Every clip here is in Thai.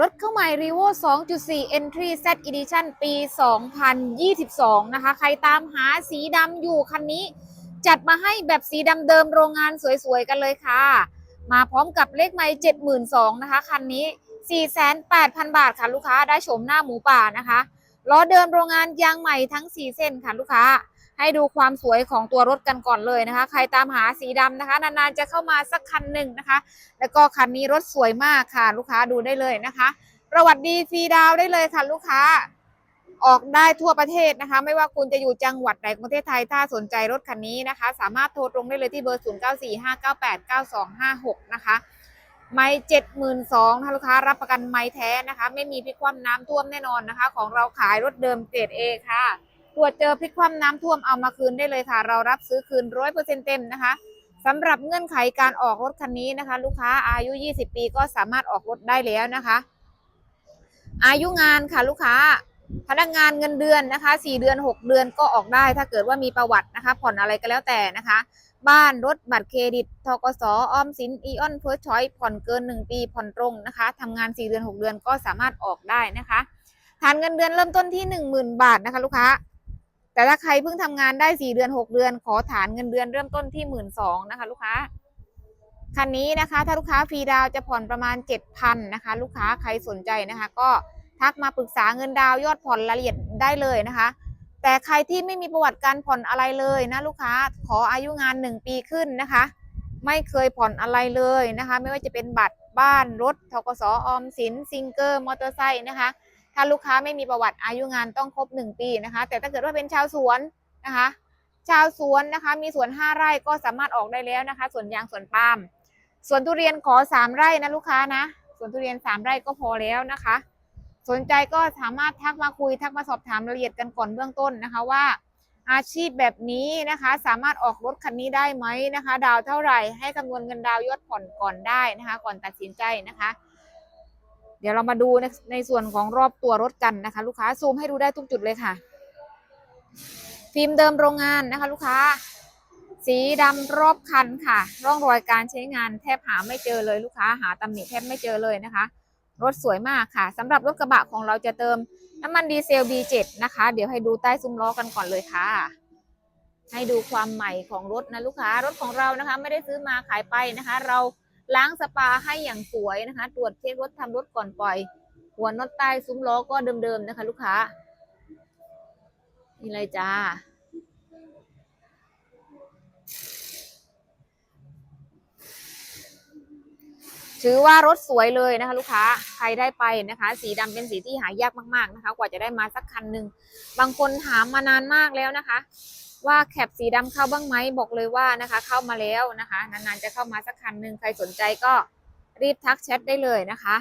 รถเข้าใหม่ r e v o 2.4 Entry Z Edition ปี 2022 นะคะ ใครตามหาสีดำอยู่คันนี้ จัดมาให้แบบสีดำเดิมโรงงานสวยๆ กันเลยค่ะ มาพร้อมกับเลขไมล์72,000นะคะ คันนี้ 48,000 บาทค่ะลูกค้าได้ชมหน้าหมูป่านะคะล้อเดิมโรงงานยางใหม่ทั้ง 4 เส้นค่ะลูกค้า ให้ดูความสวยของตัวรถกันก่อนเลยนะคะ ใครตามหาสีดำนะคะ นานๆจะเข้ามาสักคันหนึ่งนะคะ แล้วก็คันนี้รถสวยมากค่ะ ลูกค้าดูได้เลยนะคะ ประวัติดีฟรีดาวได้เลยค่ะลูกค้าออกได้ทั่วประเทศนะคะ ไม่ว่าคุณจะอยู่จังหวัดไหนของประเทศไทยถ้าสนใจรถคันนี้นะคะ สามารถโทรตรงได้เลยที่เบอร์ 0 9 4 5 9 8 9 2 5 6 นะคะไม่เจ็ดหมื่นสองนะลูกค้ารับประกันไม่แท้นะคะ ไม่มีพิกคว่ำน้ำท่วมแน่นอนนะคะ ของเราขายรถเดิมเกรดเอค่ะ ตรวจเจอพลิกคว่ำน้ำท่วมเอามาคืนได้เลยค่ะ เรารับซื้อคืนร้อยเปอร์เซ็นเต็มนะคะสำหรับเงื่อนไขการออกรถคันนี้นะคะ ลูกค้าอายุ 20 ปีก็สามารถออกรถได้แล้วนะคะ อายุงานค่ะลูกค้าพนักงานเงินเดือนนะคะ 4 เดือน 6 เดือนก็ออกได้ ถ้าเกิดว่ามีประวัตินะคะ ผ่อนอะไรก็แล้วแต่นะคะ บ้านรถบัตรเครดิตทกสออมสินอีออนเฟิร์สชอยผ่อนเกิน 1 ปีผ่อนตรงนะคะทำงาน 4 เดือน 6 เดือนก็สามารถออกได้นะคะ ฐานเงินเดือนเริ่มต้นที่ 10,000 บาทนะคะ ลูกค้า แต่ถ้าใครเพิ่งทำงานได้4เดือน6เดือน ขอฐานเงินเดือนเริ่มต้นที่1 2ื่นสองนะคะลูกค้าคันนี้นะคะ ถ้าลูกค้าฟรีดาวจะผ่อนประมาณ7,000นนะคะ ลูกค้าใครสนใจนะคะ ก็ทักมาปรึกษาเงินดาวยอดผ่อนรายละเอียดได้เลยนะคะ แต่ใครที่ไม่มีประวัติการผ่อนอะไรเลยนะลูกค้าขออายุงาน1ปีขึ้นนะคะ ไม่เคยผ่อนอะไรเลยนะคะ ไม่ว่าจะเป็นบัตรบ้านรถทกสออมสินซิงเกอร์มอเตอร์ไซค์นะคะ ถ้าลูกค้าไม่มีประวัติอายุงานต้องครบ 1 ปีนะคะ แต่ถ้าเกิดว่าเป็นชาวสวนนะคะ ชาวสวนนะคะ มีสวน 5 ไร่ก็สามารถออกได้แล้วนะคะ สวนยางสวนปาล์มสวนทุเรียนขอ 3 ไร่นะลูกค้านะสวนทุเรียน 3 ไร่ก็พอแล้วนะคะ สนใจก็สามารถทักมาคุยทักมาสอบถามรายละเอียดกันก่อนเบื้องต้นนะคะว่า อาชีพแบบนี้นะคะ สามารถออกรถคันนี้ได้ไหมนะคะ ดาวเท่าไหร่ให้คำนวณเงินดาวยอดผ่อนก่อนได้นะคะ ก่อนตัดสินใจนะคะ ดี๋ยวเรามาดูในในส่วนของรอบตัวรถกันนะคะ ลูกค้าซูมให้ดูได้ทุกจุดเลยค่ะ ฟิล์มเดิมโรงงานนะคะ ลูกค้า สีดำรอบคันค่ะ ร่องรอยการใช้งานแทบหาไม่เจอเลยลูกค้าหาตำหนิแทบไม่เจอเลยนะคะ รถสวยมากค่ะสำหรับรถกระบะของเราจะเติมน้ำมันดีเซล B7 นะคะ เดี๋ยวให้ดูใต้ซุ้มล้อกันก่อนเลยค่ะ ให้ดูความใหม่ของรถนะลูกค้ารถของเรานะคะ ไม่ได้ซื้อมาขายไปนะคะ เรา ล้างสปาให้อย่างสวยนะคะ ตรวจเช็ครถทำรถก่อนปล่อย หัวน็อตใต้ซุ้มล้อก็เดิมๆนะคะ ลูกค้า นี่เลยจ้า ถือว่ารถสวยเลยนะคะ ลูกค้า ใครได้ไปนะคะ สีดำเป็นสีที่หายากมากๆนะคะ กว่าจะได้มาสักคันหนึ่ง บางคนถามมานานมากแล้วนะคะ ว่าแคปสีดำเข้าบ้างไหมบอกเลยว่านะคะเข้ามาแล้วนะคะ นานๆจะเข้ามาสักคันหนึ่งใครสนใจก็รีบทักแชทได้เลยนะคะ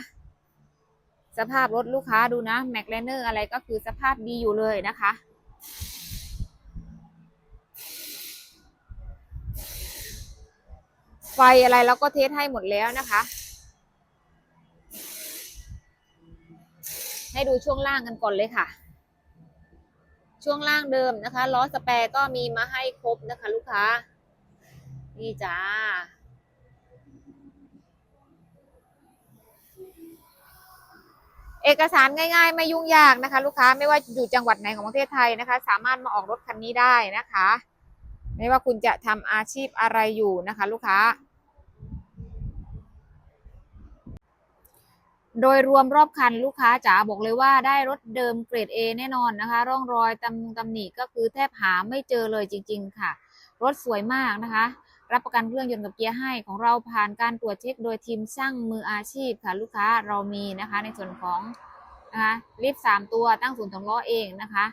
สภาพรถลูกค้าดูนะแม็กแลนเนอร์อะไรก็คือสภาพดีอยู่เลยนะคะไฟอะไรเราก็เทสให้หมดแล้วนะคะ ให้ดูช่วงล่างกันก่อนเลยค่ะ ช่วงล่างเดิมนะคะล้อสแปรก็มีมาให้ครบนะคะ ลูกค้า นี่จ้าเอกสารง่ายๆ ไม่ยุ่งยากนะคะ ลูกค้าไม่ว่าอยู่จังหวัดไหนของประเทศไทยนะคะ สามารถมาออกรถคันนี้ได้นะคะ ไม่ว่าคุณจะทำอาชีพอะไรอยู่นะคะ ลูกค้า โดยรวมรอบคันลูกค้าจ๋าบอกเลยว่าได้รถเดิมเกรด A แน่นอนนะคะ ร่องรอยตำตำหนิก็คือแทบหาไม่เจอเลยจริง ๆ ค่ะ รถสวยมากนะคะ รับประกันเครื่องยนต์กับเกียร์ให้ของเราผ่านการตรวจเช็คโดยทีมช่างมืออาชีพค่ะลูกค้าเรามีนะคะ ในส่วนของนะคะลิฟต์สามตัวตั้งศูนย์ถงล้อเองนะคะ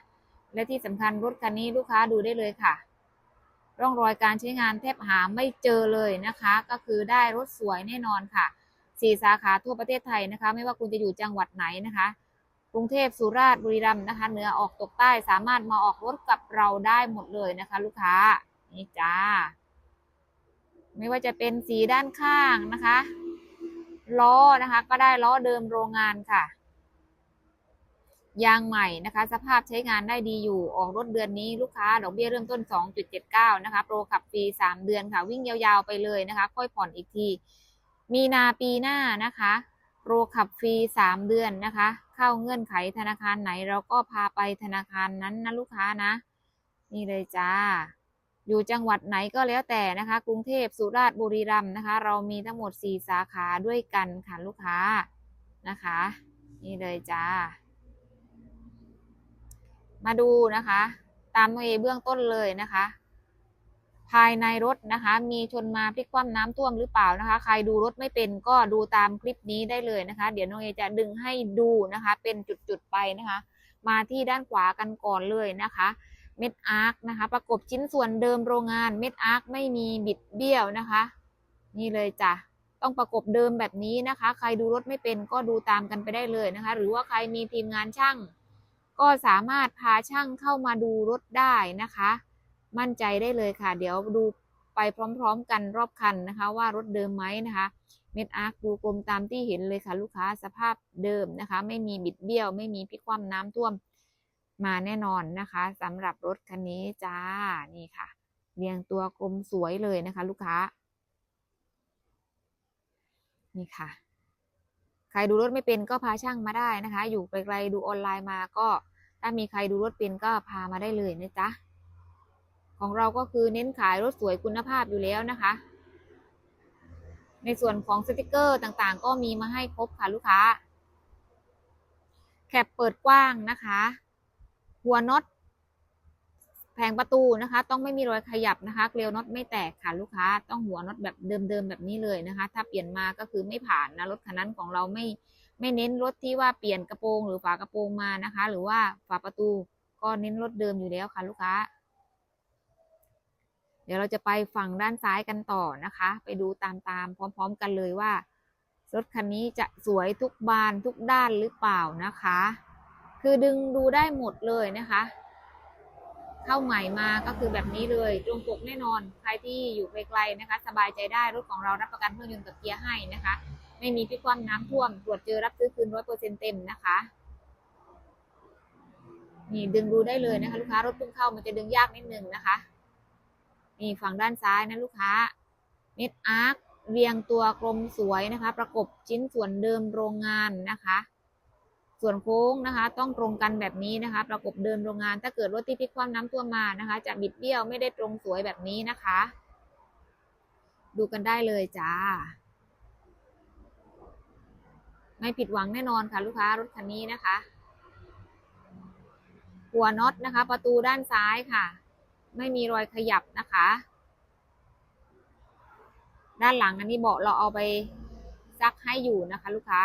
และที่สำคัญรถคันนี้ลูกค้าดูได้เลยค่ะ ร่องรอยการใช้งานแทบหาไม่เจอเลยนะคะ ก็คือได้รถสวยแน่นอนค่ะ สี่สาขาทั่วประเทศไทยนะคะ ไม่ว่าคุณจะอยู่จังหวัดไหนนะคะ กรุงเทพสุราษฎร์บุรีรัมย์นะคะเหนือออกตกใต้สามารถมาออกรถกับเราได้หมดเลยนะคะ ลูกค้านี่จ้า ไม่ว่าจะเป็นสีด้านข้างนะคะ ล้อนะคะ ก็ได้ล้อเดิมโรงงานค่ะยางใหม่นะคะ สภาพใช้งานได้ดีอยู่ออกรถเดือนนี้ลูกค้าดอกเบี้ยเริ่มต้น 2.79 นะคะ โปรขับฟรี 3 เดือนค่ะ วิ่งยาวๆไปเลยนะคะ ค่อยผ่อนอีกที มีนาปีหน้านะคะโปรขับฟรีสามเดือนนะคะ เข้าเงื่อนไขธนาคารไหนเราก็พาไปธนาคารนั้นนะลูกค้านะ นี่เลยจ้า อยู่จังหวัดไหนก็แล้วแต่นะคะ กรุงเทพสุราษฎร์บุรีรัมย์นะคะ เรามีทั้งหมด 4 สาขาด้วยกันค่ะลูกค้านะคะ นี่เลยจ้า มาดูนะคะ ตามเอเบื้องต้นเลยนะคะ ภายในรถนะคะ มีชนมาพลิกคว่ำน้ำท่วมหรือเปล่านะคะ ใครดูรถไม่เป็นก็ดูตามคลิปนี้ได้เลยนะคะ เดี๋ยวน้องเอจะดึงให้ดูนะคะ เป็นจุดๆไปนะคะ มาที่ด้านขวากันก่อนเลยนะคะเม็ดอาร์คนะคะ ประกบชิ้นส่วนเดิมโรงงานเม็ดอาร์คไม่มีบิดเบี้ยวนะคะ นี่เลยจ้ะต้องประกบเดิมแบบนี้นะคะ ใครดูรถไม่เป็นก็ดูตามกันไปได้เลยนะคะ หรือว่าใครมีทีมงานช่าง ก็สามารถพาช่างเข้ามาดูรถได้นะคะ มั่นใจได้เลยค่ะ เดี๋ยวดูไปพร้อมๆกันรอบคันนะคะ ว่ารถเดิมไหมนะคะเม็ดอาร์คดูกลมตามที่เห็นเลยค่ะ ลูกค้าสภาพเดิมนะคะ ไม่มีบิดเบี้ยว ไม่มีพิกคว่ำน้ำท่วมมาแน่นอนนะคะสำหรับรถคันนี้จ้านี่ค่ะ เรียงตัวกลมสวยเลยนะคะ ลูกค้า นี่ค่ะ ใครดูรถไม่เป็นก็พาช่างมาได้นะคะ อยู่ไกลๆดูออนไลน์มาก็ ถ้ามีใครดูรถเป็นก็พามาได้เลยนะจ๊ะ ของเราก็คือเน้นขายรถสวยคุณภาพอยู่แล้วนะคะ ในส่วนของสติกเกอร์ต่างๆ ก็มีมาให้ครบค่ะลูกค้า แคปเปิดกว้างนะคะ หัวน็อตแผงประตูนะคะ ต้องไม่มีรอยขยับนะคะ เกลียวน็อตไม่แตกค่ะลูกค้า ต้องหัวน็อตแบบเดิมๆแบบนี้เลยนะคะ ถ้าเปลี่ยนมาก็คือไม่ผ่านนะรถคันนั้นของเราไม่ไม่เน้นรถที่ว่าเปลี่ยนกระโปรงหรือฝากระโปรงมานะคะ หรือว่าฝาประตูก็เน้นรถเดิมอยู่แล้วค่ะลูกค้า เดี๋ยวเราจะไปฝั่งด้านซ้ายกันต่อนะคะ ไปดูตามๆพร้อม ๆ กันเลยว่า รถคันนี้จะสวยทุกบานทุกด้านหรือเปล่านะคะ คือดึงดูได้หมดเลยนะคะ เข้าใหม่มาก็คือแบบนี้เลยตรงปกแน่นอน ใครที่อยู่ไกลๆนะคะ สบายใจได้รถของเรารับประกันเครื่องยนต์กับเกียร์ให้นะคะ ไม่มีพิกคว่ำน้ำท่วมตรวจเจอรับซื้อคืนร้อยเปอร์เซ็นเต็มนะคะนี่ดึงดูได้เลยนะคะ ลูกค้ารถเพิ่งเข้ามันจะดึงยากนิดนึงนะคะ นี่ฝั่งด้านซ้ายนะลูกค้า เม็ดอาร์คเรียงตัวกลมสวยนะคะ ประกบชิ้นส่วนเดิมโรงงานนะคะ ส่วนโค้งนะคะ ต้องตรงกันแบบนี้นะคะ ประกบเดิมโรงงาน ถ้าเกิดรถที่พลิกคว่ำน้ำท่วมานะคะ จะบิดเบี้ยวไม่ได้ตรงสวยแบบนี้นะคะ ดูกันได้เลยจ้า ไม่ผิดหวังแน่นอนค่ะลูกค้ารถคันนี้นะคะ หัวน็อตนะคะ ประตูด้านซ้ายค่ะ ไม่มีรอยขยับนะคะ ด้านหลังอันนี้เบาะเราเอาไปซักให้อยู่นะคะ ลูกค้า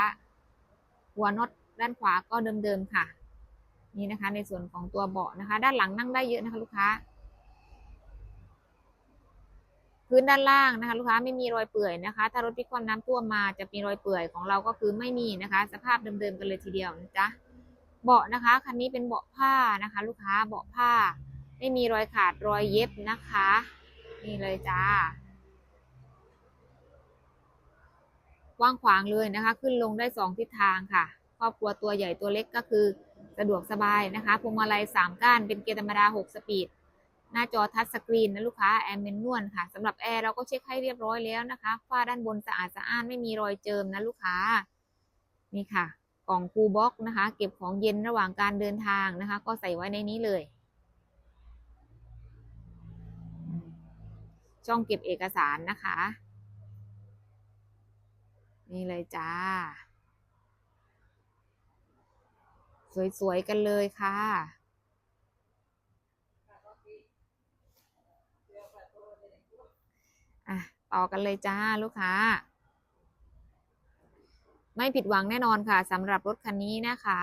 หัวน็อตด้านขวาก็เดิมๆค่ะ นี่นะคะ ในส่วนของตัวเบาะนะคะ ด้านหลังนั่งได้เยอะนะคะ ลูกค้า พื้นด้านล่างนะคะ ลูกค้าไม่มีรอยเปื่อยนะคะ ถ้ารถพลิกคว่ำน้ำท่วมมาจะมีรอยเปื่อยของเราก็คือไม่มีนะคะ สภาพเดิมๆกันเลยทีเดียวนะจ๊ะเบาะนะคะคันนี้เป็นเบาะผ้านะคะ ลูกค้าเบาะผ้า ไม่มีรอยขาดรอยเย็บนะคะ นี่เลยจ้าว้างขวางเลยนะคะ ขึ้นลงได้สองทิศทางค่ะ ครอบครัวตัวใหญ่ตัวเล็กก็คือสะดวกสบายนะคะพวงมาลัยสามก้านเป็นเกียร์ธรรมดาหกสปีด หน้าจอทัชสกรีนนะลูกค้าแอร์เมนนวลค่ะสำหรับแอร์เราก็เช็คให้เรียบร้อยแล้วนะคะฝ้าด้านบนสะอาดสะอ้านไม่มีรอยเจิมนะลูกค้า นี่ค่ะ กล่องคูบ็อกนะคะ เก็บของเย็นระหว่างการเดินทางนะคะ ก็ใส่ไว้ในนี้เลย ช่องเก็บเอกสารนะคะ นี่เลยจ้า สวยๆกันเลยค่ะ อะ ต่อกันเลยจ้าลูกค้า ไม่ผิดหวังแน่นอนค่ะสำหรับรถคันนี้นะคะ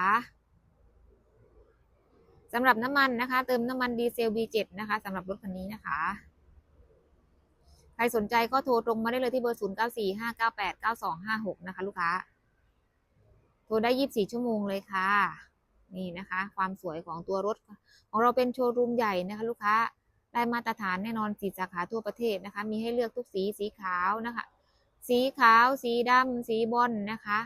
สำหรับน้ำมันนะคะ เติมน้ำมันดีเซล B7 นะคะสำหรับรถคันนี้นะคะ ใครสนใจก็โทรตรงมาได้เลยที่เบอร์ 0945989256 นะคะ ลูกค้า โทรได้ 24 ชั่วโมงเลยค่ะ นี่นะคะ ความสวยของตัวรถ ของเราเป็นโชว์รูมใหญ่นะคะ ลูกค้า ได้มาตรฐานแน่นอนสีสาขาทั่วประเทศนะคะ มีให้เลือกทุกสี สีขาวนะคะ สีขาว สีดำ สีบอลนะคะ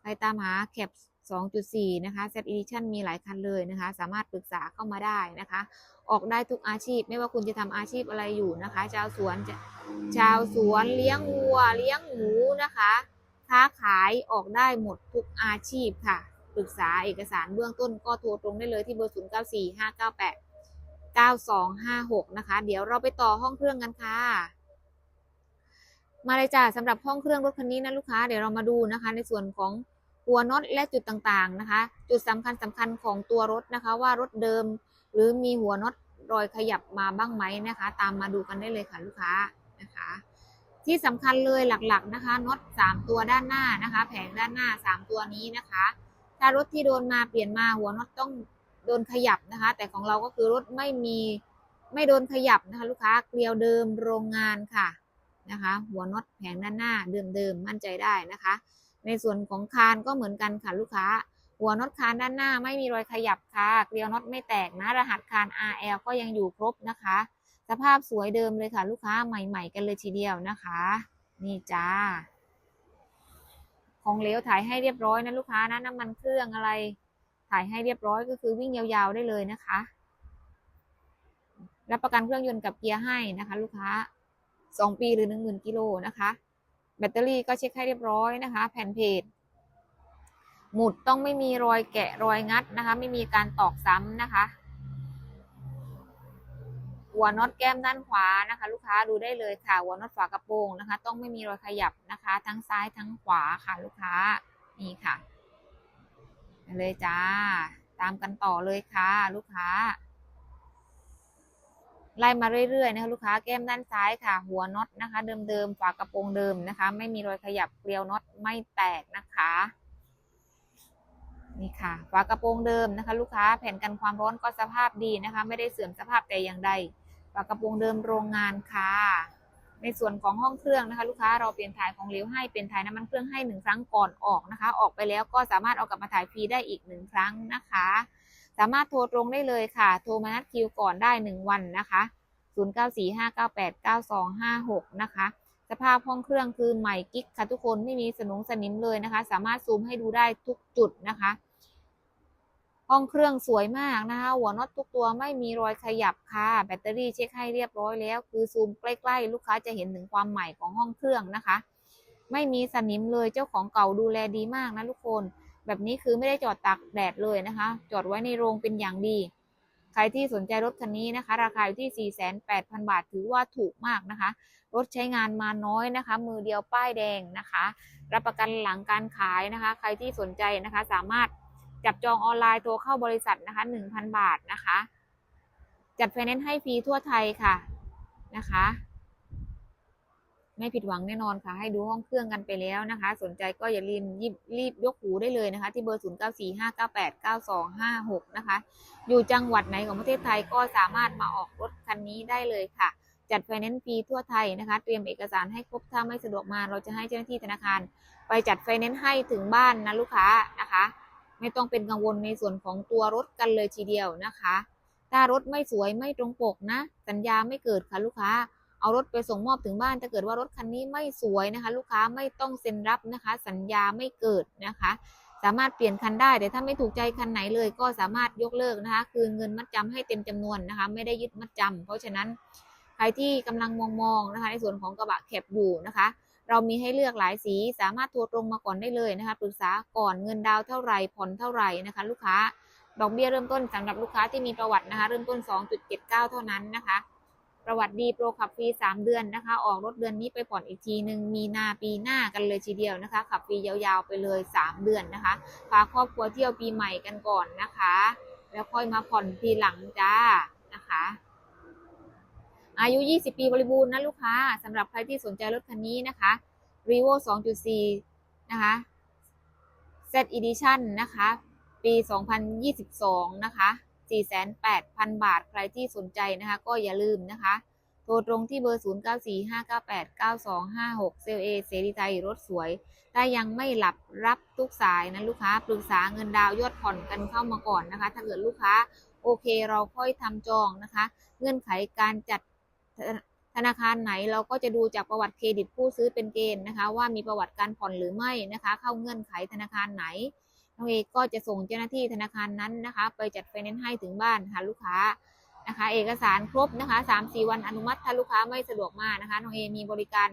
ใครตามหาแคป 2.4 นะคะ Z Edition มีหลายคันเลยนะคะ สามารถปรึกษาเข้ามาได้นะคะ ออกได้ทุกอาชีพ ไม่ว่าคุณจะทำอาชีพอะไรอยู่นะคะ ชาวสวนจะชาวสวนเลี้ยงวัว เลี้ยงหมูนะคะ ค้าขายออกได้หมดทุกอาชีพค่ะ ปรึกษาเอกสารเบื้องต้นก็โทรตรงได้เลยที่เบอร์ 0 9 4 5 9 8 9 2 5 6 นะคะ เดี๋ยวเราไปต่อห้องเครื่องกันค่ะมาเลยจ้าสำหรับห้องเครื่องรถคันนี้นะลูกค้าเดี๋ยวเรามาดูนะคะ ในส่วนของ หัวน็อตและจุดต่างๆนะคะ จุดสำคัญสำคัญของตัวรถนะคะ ว่ารถเดิม หรือมีหัวน็อตรอยขยับมาบ้างไหมนะคะ ตามมาดูกันได้เลยค่ะลูกค้านะคะ ที่สำคัญเลยหลักๆนะคะน็อต3ตัวด้านหน้านะคะ แผงด้านหน้า 3 ตัวนี้นะคะ ถ้ารถที่โดนมาเปลี่ยนมาหัวน็อตต้องโดนขยับนะคะ แต่ของเราก็คือรถไม่มีไม่โดนขยับนะคะ ลูกค้าเกลียวเดิมโรงงานค่ะนะคะ หัวน็อตแผงด้านหน้าเดิมๆมั่นใจได้นะคะ ในส่วนของคานก็เหมือนกันค่ะลูกค้า หัวน็อตคานด้านหน้าไม่มีรอยขยับค่ะ เกลียวน็อตไม่แตกนะ รหัสคาน RL ก็ยังอยู่ครบนะคะ สภาพสวยเดิมเลยค่ะ ลูกค้าใหม่ ๆ กันเลยทีเดียวนะคะ นี่จ้า ของเหลวถ่ายให้เรียบร้อยนะลูกค้านะน้ำมันเครื่องอะไร ถ่ายให้เรียบร้อยก็คือวิ่งยาวๆได้เลยนะคะ รับประกันเครื่องยนต์กับเกียร์ให้นะคะ ลูกค้าสองปีหรือหนึ่งหมื่นกิโลนะคะ แบตเตอรี่ก็เช็คให้เรียบร้อยนะคะ แผ่นเพจ หมุดต้องไม่มีรอยแกะรอยงัดนะคะ ไม่มีการตอกซ้ำนะคะ หัวน็อตแก้มด้านขวานะคะ ลูกค้าดูได้เลยค่ะ หัวน็อตฝากระโปรงนะคะ ต้องไม่มีรอยขยับนะคะ ทั้งซ้ายทั้งขวาค่ะลูกค้านี่ค่ะมาเลยจ้า ตามกันต่อเลยค่ะ ลูกค้า ไล่มาเรื่อยๆนะคะลูกค้าแก้มด้านซ้ายค่ะ หัวน็อตนะคะ เดิมๆฝากระโปรงเดิมนะคะ ไม่มีรอยขยับเกลียวน็อตไม่แตกนะคะนี่ค่ะฝากระโปรงเดิมนะคะ ลูกค้าแผ่นกันความร้อนก็สภาพดีนะคะ ไม่ได้เสื่อมสภาพแต่อย่างใดฝากระโปรงเดิมโรงงานค่ะ ในส่วนของห้องเครื่องนะคะ ลูกค้าเราเปลี่ยนถ่ายของเหลวให้เปลี่ยนถ่ายน้ำมันเครื่องให้หนึ่งครั้งก่อนออกนะคะ ออกไปแล้วก็สามารถเอากลับมาถ่ายฟรีได้อีกหนึ่งครั้งนะคะ สามารถโทรตรงได้เลยค่ะ โทรมานัดคิวก่อนได้หนึ่งวันนะคะ 0945989256 นะคะ สภาพห้องเครื่องคือใหม่กิ๊กค่ะทุกคนไม่มีสนุงสนิมเลยนะคะ สามารถซูมให้ดูได้ทุกจุดนะคะ ห้องเครื่องสวยมากนะคะ หัวน็อตทุกตัวไม่มีรอยขยับค่ะ แบตเตอรี่เช็คให้เรียบร้อยแล้ว คือซูมใกล้ๆ ลูกค้าจะเห็นถึงความใหม่ของห้องเครื่องนะคะ ไม่มีสนิมเลยเจ้าของเก่าดูแลดีมากนะทุกคน แบบนี้คือไม่ได้จอดตากแดดเลยนะคะ จอดไว้ในโรงเป็นอย่างดี ใครที่สนใจรถคันนี้นะคะ ราคาอยู่ที่ 48,000 บาท ถือว่าถูกมากนะคะ รถใช้งานมาน้อยนะคะ มือเดียวป้ายแดงนะคะ รับประกันหลังการขายนะคะ ใครที่สนใจนะคะ สามารถจับจองออนไลน์โทรเข้าบริษัทนะคะ 1,000 บาทนะคะ จัดไฟแนนซ์ให้ฟรีทั่วไทยค่ะนะคะ ไม่ผิดหวังแน่นอนค่ะ ให้ดูห้องเครื่องกันไปแล้วนะคะ สนใจก็อย่าลืมรีบรีบยกหูได้เลยนะคะ ที่เบอร์ 0945989256 นะคะ อยู่จังหวัดไหนของประเทศไทยก็สามารถมาออกรถคันนี้ได้เลยค่ะ จัดไฟแนนซ์ฟรีทั่วไทยนะคะ เตรียมเอกสารให้ครบถ้าไม่สะดวกมาเราจะให้เจ้าหน้าที่ธนาคาร ไปจัดไฟแนนซ์ให้ถึงบ้านนะลูกค้านะคะ ไม่ต้องเป็นกังวลในส่วนของตัวรถกันเลยทีเดียวนะคะ ถ้ารถไม่สวยไม่ตรงปกนะ สัญญาไม่เกิดค่ะลูกค้า เอารถไปส่งมอบถึงบ้านถ้าเกิดว่ารถคันนี้ไม่สวยนะคะ ลูกค้าไม่ต้องเซ็นรับนะคะ สัญญาไม่เกิดนะคะ สามารถเปลี่ยนคันได้แต่ถ้าไม่ถูกใจคันไหนเลย ก็สามารถยกเลิกนะคะ คืนเงินมัดจำให้เต็มจำนวนนะคะ ไม่ได้ยึดมัดจำเพราะฉะนั้นใครที่กำลังมองๆนะคะ ในส่วนของกระบะแคบอยู่นะคะเรามีให้เลือกหลายสีสามารถโทรตรงมาก่อนได้เลยนะคะปรึกษาก่อนเงินดาวเท่าไหร่ผ่อนเท่าไหร่นะคะ ลูกค้าดอกเบี้ยเริ่มต้นสำหรับลูกค้าที่มีประวัตินะคะ เริ่มต้น 2.79 เท่านั้นนะคะ ประวัติดีโปรขับฟรี 3 เดือนนะคะ ออกรถเดือนนี้ไปผ่อนอีกทีหนึ่งมีนาปีหน้ากันเลยทีเดียวนะคะ ขับฟรียาวๆไปเลย 3 เดือนนะคะพาครอบครัวเที่ยวปีใหม่กันก่อนนะคะ แล้วค่อยมาผ่อนทีหลังจ้านะคะอายุ 20 ปีบริบูรณ์นะลูกค้าสำหรับใครที่สนใจรถคันนี้นะคะ r e v o 2.4 นะคะ Z Edition นะคะ ปี 2022 นะคะ 48,000 บาท ใครที่สนใจนะคะ ก็อย่าลืมนะคะ โทรตรงที่เบอร์ 0945989256 เซลเอเสรีไทยรถสวย ถ้ายังไม่หลับรับทุกสายนะลูกค้า ปรึกษาเงินดาวยอดผ่อนกันเข้ามาก่อนนะคะ ถ้าเกิดลูกค้าโอเคเราค่อยทำจองนะคะ เงื่อนไขการจัดธนาคารไหนเราก็จะดูจากประวัติเครดิตผู้ซื้อเป็นเกณฑ์นะคะ ว่ามีประวัติการผ่อนหรือไม่นะคะ เข้าเงื่อนไขธนาคารไหน น้องเอก็จะส่งเจ้าหน้าที่ธนาคารนั้นนะคะ ไปจัดไฟแนนซ์ให้ถึงบ้านค่ะลูกค้านะคะ เอกสารครบนะคะ3-4วันอนุมัติถ้าลูกค้าไม่สะดวกมานะคะน้องเอมีบริการ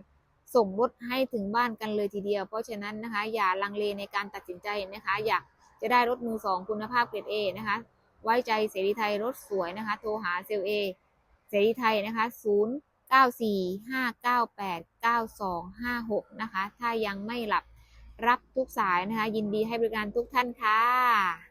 ส่งรถให้ถึงบ้านกันเลยทีเดียว เพราะฉะนั้นนะคะ อย่าลังเลในการตัดสินใจนะคะ อยากจะได้รถมือสองคุณภาพเกรดเอนะคะ ไว้ใจเสรีไทยรถสวยนะคะ โทรหาเซลเอเสรีไทยนะคะ0 9 4 5 9 8 9 2 5 6นะคะ ถ้ายังไม่หลับ รับทุกสายนะคะ ยินดีให้บริการทุกท่านค่ะ